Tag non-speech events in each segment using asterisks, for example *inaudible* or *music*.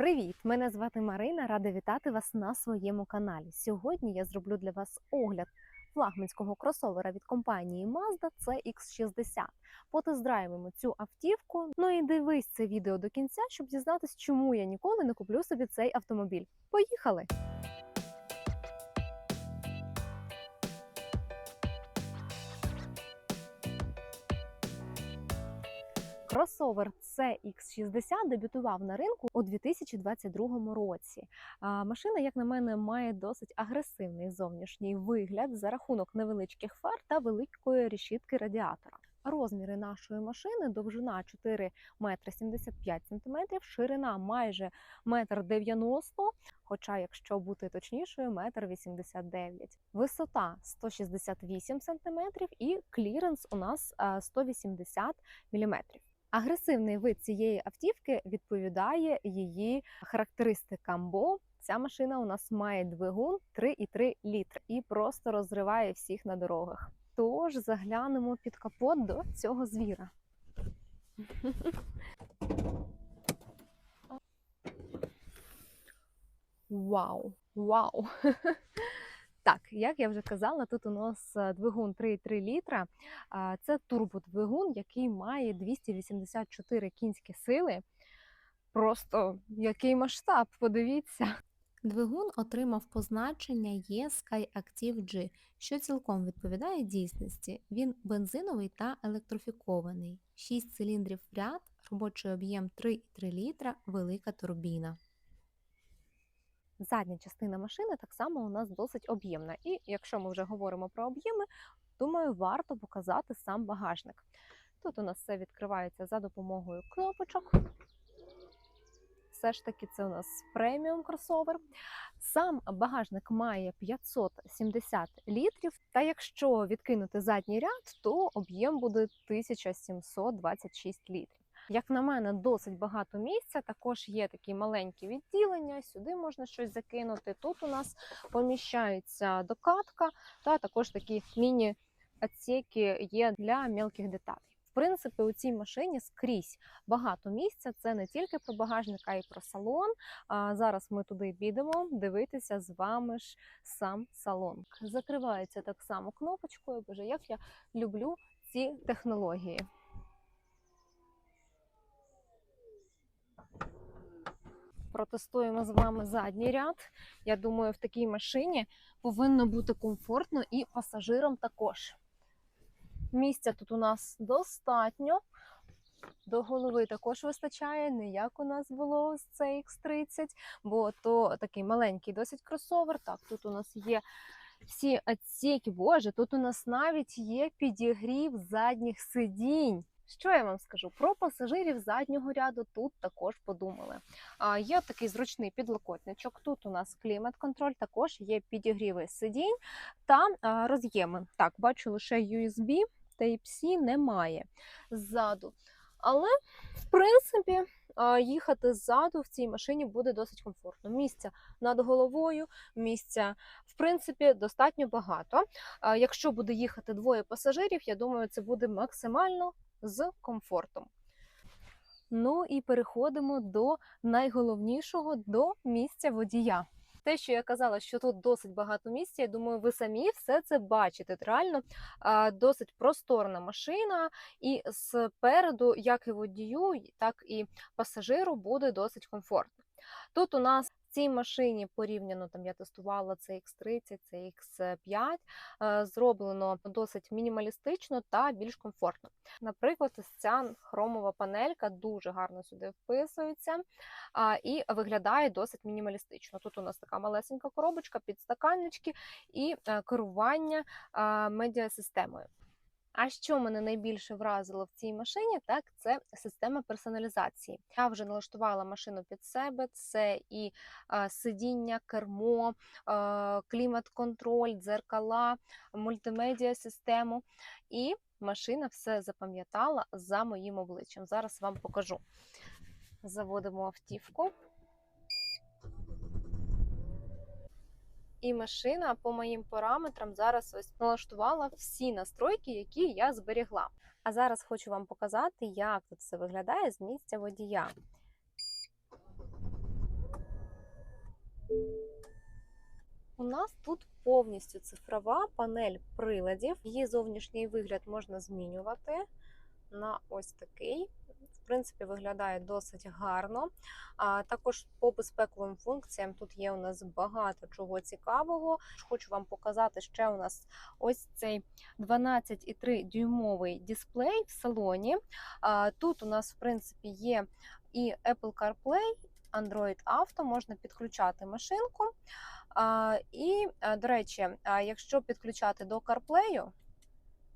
Привіт! Мене звати Марина. Рада вітати вас на своєму каналі. Сьогодні я зроблю для вас огляд флагманського кросовера від компанії Mazda CX60. Потездрайвимо цю автівку. Ну і дивись це відео до кінця, щоб дізнатися, чому я ніколи не куплю собі цей автомобіль. Поїхали! Кросовер CX60 дебютував на ринку у 2022 році. Машина, як на мене, має досить агресивний зовнішній вигляд за рахунок невеличких фар та великої решітки радіатора. Розміри нашої машини довжина 4 метри 75 сантиметрів, ширина майже метр 90, хоча, якщо бути точнішою, метр 89. Висота 168 сантиметрів і кліренс у нас а, 180 міліметрів. Агресивний вид цієї автівки відповідає її характеристикам, бо ця машина у нас має двигун 3,3 літр і просто розриває всіх на дорогах. Тож заглянемо під капот до цього звіра. *laughs* Вау! Вау! *laughs* Так, як я вже казала, тут у нас е, двигун 3,3 літра. Це турбодвигун, який має 284 кінські сили. Просто який масштаб, подивіться. Двигун отримав позначення є SkyActiv G, що цілком відповідає дійсності. Він бензиновий та електрифікований. 6 циліндрів в ряд, робочий об'єм 3,3 літра, велика турбіна. Задня частина машини так само у нас досить об'ємна. І якщо ми вже говоримо про об'єми, думаю, варто показати сам багажник. Тут у нас все відкривається за допомогою кнопочок. Все ж таки, це у нас преміум кросовер. Сам багажник має 570 літрів. Та якщо відкинути задній ряд, то об'єм буде 1726 літрів. Як на мене, досить багато місця. Також є такі маленькі відділення. Сюди можна щось закинути. Тут у нас поміщається докатка, та також такі міні-отсеки є для мілких деталей. В принципі, у цій машині скрізь багато місця. Це не тільки про багажник, а й про салон. А зараз ми туди підемо дивитися з вами ж сам салон. Закривається так само кнопочкою. Боже, як я люблю ці технології. Протестуємо з вами задній ряд. Я думаю, в такій машині повинно бути комфортно і пасажирам також. Місця тут у нас достатньо. До голови також вистачає, не як у нас було з CX30, бо то такий маленький досить кросовер. Так, тут у нас є всі відсіки. Боже, тут у нас навіть є підігрів задніх сидінь. Що я вам скажу? Про пасажирів заднього ряду тут також подумали. Є такий зручний підлокотничок. Тут у нас клімат-контроль, також є підігріви сидінь та роз'єми. Так, бачу лише USB, Type-C немає ззаду. Але, в принципі, їхати ззаду в цій машині буде досить комфортно. Місця над головою, місця, в принципі, достатньо багато. Якщо буде їхати двоє пасажирів, я думаю, це буде максимально з комфортом. Ну і переходимо до найголовнішого до місця водія. Те, що я казала, що тут досить багато місця, я думаю, ви самі все це бачите. Реально досить просторна машина, і спереду, як і водію, так і пасажиру, буде досить комфортно. Тут у нас цій машині порівняно там я тестувала CX30, CX5, е, зроблено досить мінімалістично та більш комфортно. Наприклад, ось ця хромова панелька дуже гарно сюди вписується і виглядає досить мінімалістично. Тут у нас така малесенька коробочка, підстаканнички і е, керування е, медіасистемою. А що мене найбільше вразило в цій машині, так це система персоналізації. Я вже налаштувала машину під себе. Це і сидіння, кермо, клімат-контроль, дзеркала, мультимедіа систему. І машина все запам'ятала за моїм обличчям. Зараз вам покажу. Заводимо автівку. І машина по моїм параметрам зараз ось налаштувала всі настройки, які я зберігла. А зараз хочу вам показати, як тут все виглядає з місця водія. У нас тут повністю цифрова панель приладів. Її зовнішній вигляд можна змінювати на ось такий. Принципі, виглядає досить гарно. А також по безпековим функціям тут є у нас багато чого цікавого. Хочу вам показати ще у нас ось цей 12,3 дюймовий дисплей в салоні. А, Тут у нас, в принципі, є і Apple CarPlay, Android Auto, можна підключати машинку. А, І, до речі, якщо підключати до CarPlay,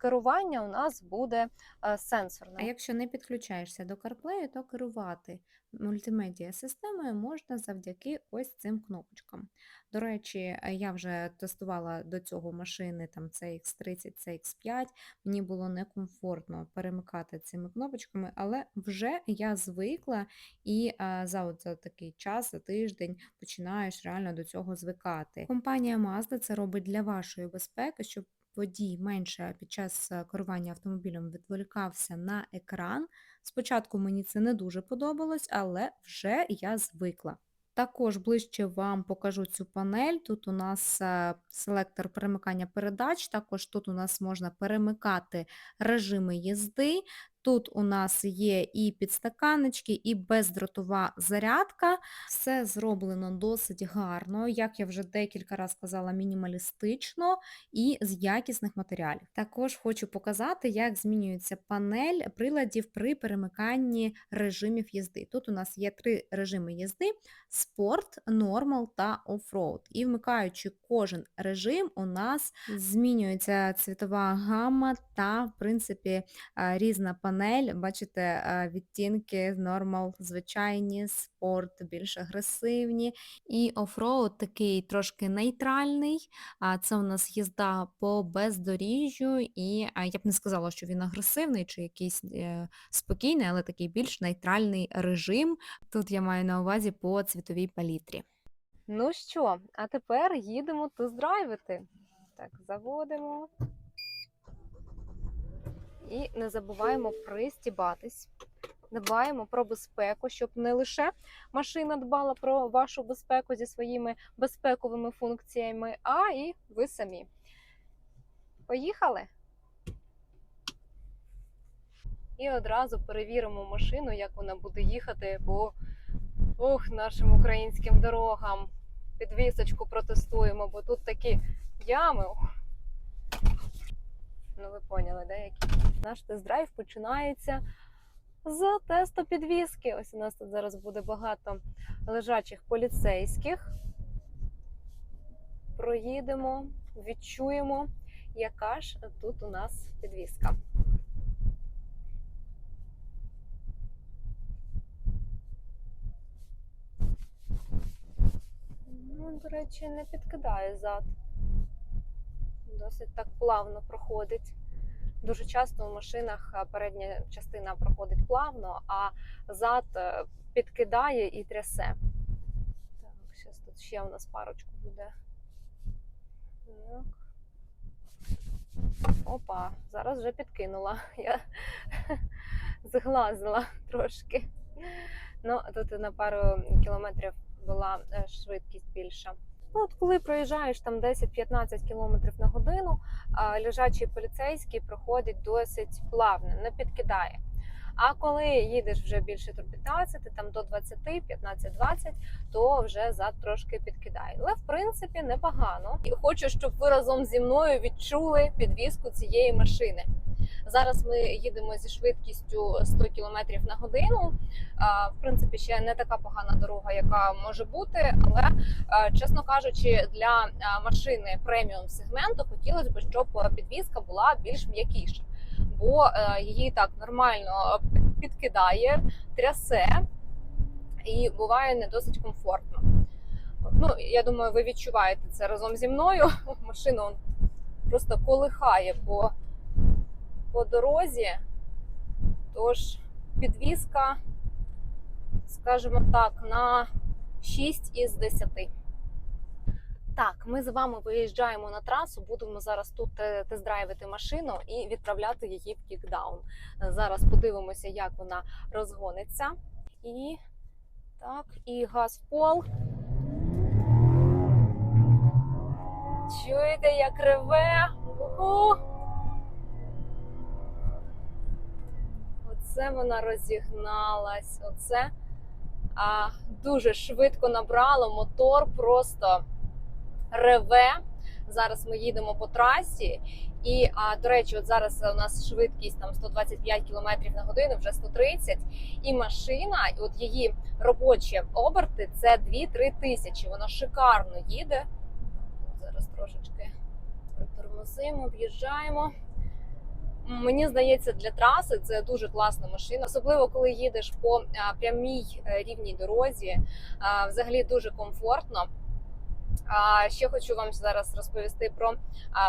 керування у нас буде е, сенсорне. А якщо не підключаєшся до CarPlay, то керувати мультимедіа системою можна завдяки ось цим кнопочкам. До речі, е, я вже тестувала до цього машини там CX30, CX5. Мені було некомфортно перемикати цими кнопочками, але вже я звикла і а, за, от, за такий час, за тиждень починаєш реально до цього звикати. Компанія Mazda це робить для вашої безпеки, щоб водій менше під час е, керування автомобілем відволікався на екран. Спочатку мені це не дуже подобалось, але вже я звикла. Також ближче вам покажу цю панель. Тут у нас е, селектор перемикання передач, також тут у нас можна перемикати режими їзди. Тут у нас є і підстаканнички, і бездротова зарядка. Все зроблено досить гарно, як я вже декілька разів сказала, мінімалістично і з якісних матеріалів. Також хочу показати, як змінюється панель приладів при перемиканні режимів їзди. Тут у нас є три режими їзди: спорт, нормал та оффроуд. І вмикаючи кожен режим, у нас змінюється цвітова гамма та, в принципі, е, різна панель. Бачите, е, відтінки нормал, звичайні, спорт, більш агресивні. І оффроуд такий трошки нейтральний. Це у нас їзда по бездоріжжю, і я б не сказала, що він агресивний чи якийсь е, спокійний, але такий більш нейтральний режим. Тут я маю на увазі по цвітовій палітрі. Ну що, а тепер їдемо тест-драйвити. Так, заводимо. І не забуваємо пристібатись. Дбаємо про безпеку, щоб не лише машина дбала про вашу безпеку зі своїми безпековими функціями, а і ви самі. Поїхали? І одразу перевіримо машину, як вона буде їхати по ох, нашим українським дорогам. Підвісочку протестуємо, бо тут такі ями. Ну, ви поняли, да, які? Наш тест-драйв починається з тесту підвіски. Ось у нас тут зараз буде багато лежачих поліцейських. Проїдемо, відчуємо, яка ж тут у нас підвіска. Ну, до речі, не підкидає зад. Досить так плавно проходить. Дуже часто у машинах передня частина проходить плавно, а зад е, підкидає і трясе. Так, зараз тут ще у нас парочку буде. Так. Опа, зараз вже підкинула. *laughs* Я зглазила трошки. Ну, тут на пару кілометрів була е, швидкість більша. Ну, от коли проїжджаєш там 10-15 км на годину, лежачий поліцейський проходить досить плавно, не підкидає. А коли їдеш вже більше до 15, там до 20, 15-20, то вже зад трошки підкидає. Але в принципі непогано. І хочу, щоб ви разом зі мною відчули підвізку цієї машини. Зараз ми їдемо зі швидкістю 100 км на годину. В принципі, ще не така погана дорога, яка може бути, але чесно кажучи, для машини преміум сегменту хотілося б, щоб підвізка була більш м'якіша, бо е, її так нормально підкидає, трясе і буває не досить комфортно. Ну, я думаю, ви відчуваєте це разом зі мною. *laughs* Машину просто колихає по, по дорозі. Тож підвізка, скажімо так, на 6 із 10. Так, ми з вами виїжджаємо на трасу. Будемо зараз тут е, тест-драйвити машину і відправляти її в кікдаун. Зараз подивимося, як вона розгониться. І так, і газ в пол. Чуєте, як реве? Уху! Оце вона розігналась. Оце а, дуже швидко набрало. Мотор просто реве. Зараз ми їдемо по трасі. І, а, до речі, от зараз у нас швидкість там 125 км на годину, вже 130. І машина, і от її робочі оберти це 2-3 тисячі. Вона шикарно їде. Зараз трошечки притормозимо, об'їжджаємо. Мені здається, для траси це дуже класна машина, особливо коли їдеш по прямій е, рівній дорозі. Взагалі дуже комфортно. Ще хочу вам зараз розповісти про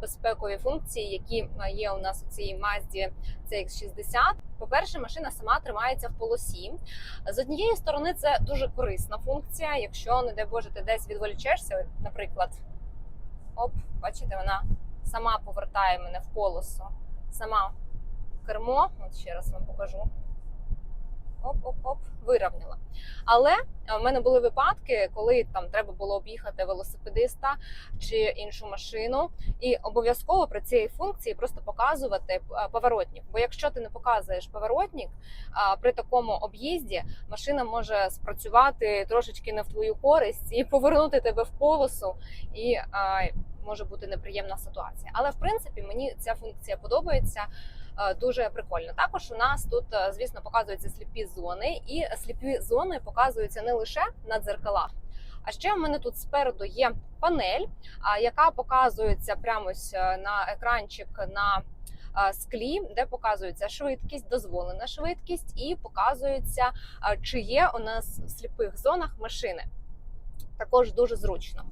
безпекові функції, які є у нас у цій Mazda CX-60. По-перше, машина сама тримається в полосі. З однієї сторони, це дуже корисна функція. Якщо, не дай Боже, ти десь відволічешся, наприклад, оп, бачите, вона сама повертає мене в полосу, сама кермо. От ще раз вам покажу. Оп-оп-оп, вирівняла. Але е, в мене були випадки, коли там треба було об'їхати велосипедиста чи іншу машину, і обов'язково при цій функції просто показувати е, поворотник. Бо якщо ти не показуєш поворотник при такому об'їзді, машина може спрацювати трошечки не в твою користь і повернути тебе в полосу, і може бути неприємна ситуація. Але в принципі мені ця функція подобається. е, Дуже прикольно. Також у нас тут, е, звісно, показуються сліпі зони, і сліпі зони показуються не лише на дзеркалах. А ще в мене тут спереду є панель, яка показується прямо е, на екранчик на е, склі, де показується швидкість, дозволена швидкість, і показується, чи є у нас в сліпих зонах машини. Також дуже зручно.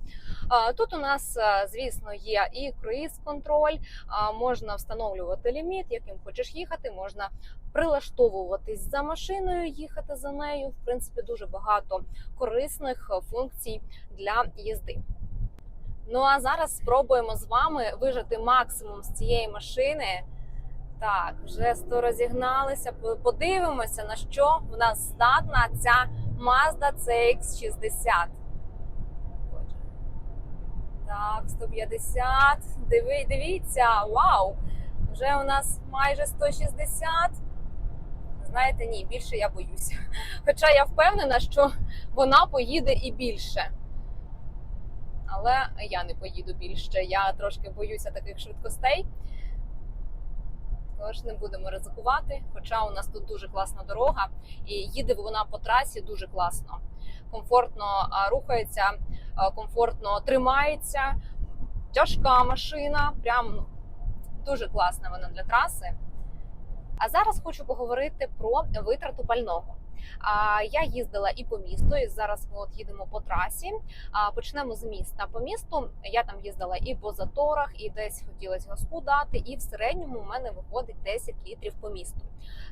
Тут у нас, е, звісно, є і круїз-контроль, можна встановлювати ліміт, яким хочеш їхати, можна прилаштовуватись за машиною, їхати за нею. В принципі, дуже багато корисних е, функцій для їзди. Ну а зараз спробуємо з вами вижати максимум з цієї машини. Так, вже 100 розігналися. Подивимося, на що в нас здатна ця Mazda CX-60. Так, 150. Диви, дивіться, вау! Вже у нас майже 160. Знаєте, ні, більше я боюся. Хоча я впевнена, що вона поїде і більше. Але я не поїду більше. Я трошки боюся таких швидкостей. Тож не будемо ризикувати. Хоча у нас тут дуже класна дорога, і їде вона по трасі дуже класно. Комфортно рухається, комфортно тримається. Тяжка машина, прям ну, дуже класна вона для траси. А зараз хочу поговорити про витрату пального. А я їздила і по місту, і зараз ми от їдемо по трасі. А почнемо з міста. По місту я там їздила і по заторах, і десь хотілося газку дати. І в середньому у мене виходить 10 літрів по місту.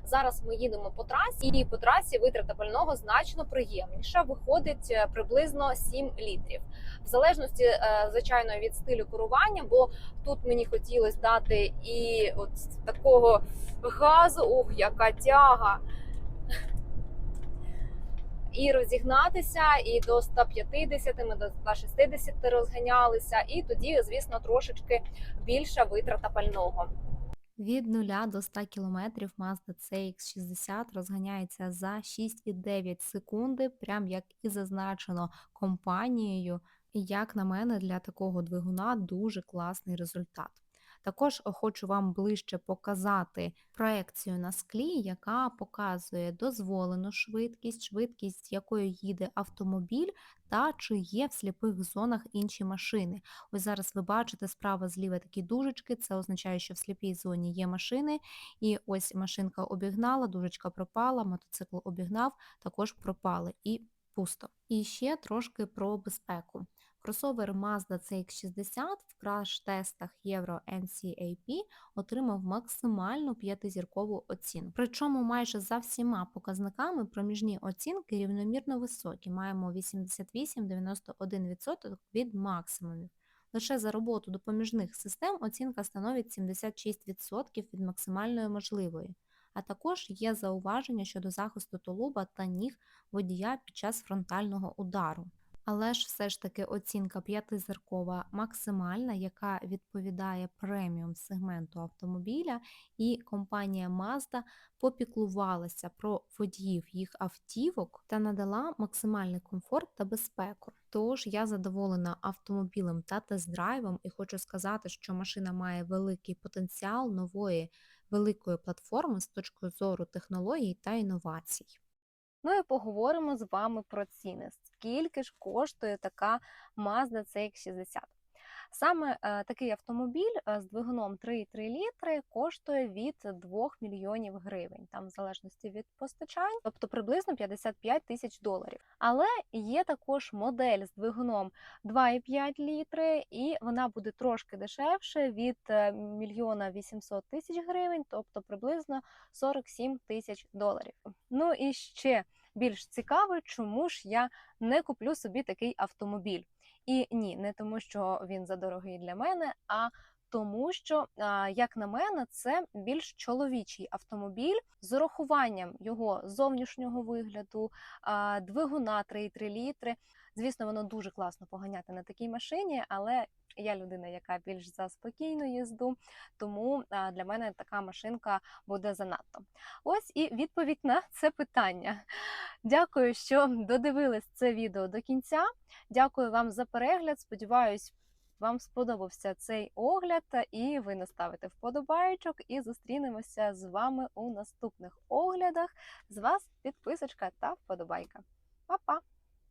Зараз ми їдемо по трасі, і по трасі витрата пального значно приємніша. Виходить е, приблизно 7 літрів, в залежності, е, звичайно, від стилю керування. Бо тут мені хотілося дати і от такого газу. Ох, яка тяга! І розігнатися, і до 150, ми до 160 розганялися, і тоді, звісно, трошечки більша витрата пального. Від 0 до 100 км Mazda CX-60 розганяється за 6,9 секунди, прям як і зазначено компанією. І як на мене, для такого двигуна дуже класний результат. Також хочу вам ближче показати проекцію на склі, яка показує дозволену швидкість, швидкість якою їде автомобіль, та чи є в сліпих зонах інші машини. Ось зараз ви бачите справа зліва такі дужечки, це означає, що в сліпій зоні є машини, і ось машинка обігнала, дужечка пропала, мотоцикл обігнав, також пропали і пусто. І ще трошки про безпеку. Кросовер Mazda CX-60 в краш-тестах Euro NCAP отримав максимальну п'ятизіркову оцінку. Причому майже за всіма показниками проміжні оцінки рівномірно високі. Маємо 88-91% від максимумів. Лише за роботу допоміжних систем оцінка становить 76% від максимальної можливої. А також є зауваження щодо захисту тулуба та ніг водія під час фронтального удару. Але ж все ж таки оцінка п'ятизіркова максимальна, яка відповідає преміум сегменту автомобіля, і компанія Mazda попіклувалася про водіїв їх автівок та надала максимальний комфорт та безпеку. Тож я задоволена автомобілем та тест-драйвом і хочу сказати, що машина має великий потенціал нової великої платформи з точки зору технологій та інновацій. Ну і поговоримо з вами про ціни. Скільки ж коштує така Mazda CX-60? Саме е, такий автомобіль е, з двигуном 3,3 літри коштує від 2 мільйонів гривень, там в залежності від постачань, тобто приблизно 55 тисяч доларів. Але є також модель з двигуном 2,5 літри, і вона буде трошки дешевше від е, мільйона 800 тисяч гривень, тобто приблизно 47 тисяч доларів. Ну і ще більш цікаво, чому ж я не куплю собі такий автомобіль. І ні, не тому, що він задорогий для мене, а тому, що, як на мене, це більш чоловічий автомобіль з урахуванням його зовнішнього вигляду, двигуна 3,3 літри. Звісно, воно дуже класно поганяти на такій машині, але я людина, яка більш за спокійну їзду, тому для мене така машинка буде занадто. Ось і відповідь на це питання. Дякую, що додивились це відео до кінця. Дякую вам за перегляд. Сподіваюсь, вам сподобався цей огляд, і ви наставите вподобайочок. І зустрінемося з вами у наступних оглядах. З вас підписочка та вподобайка. Па-па!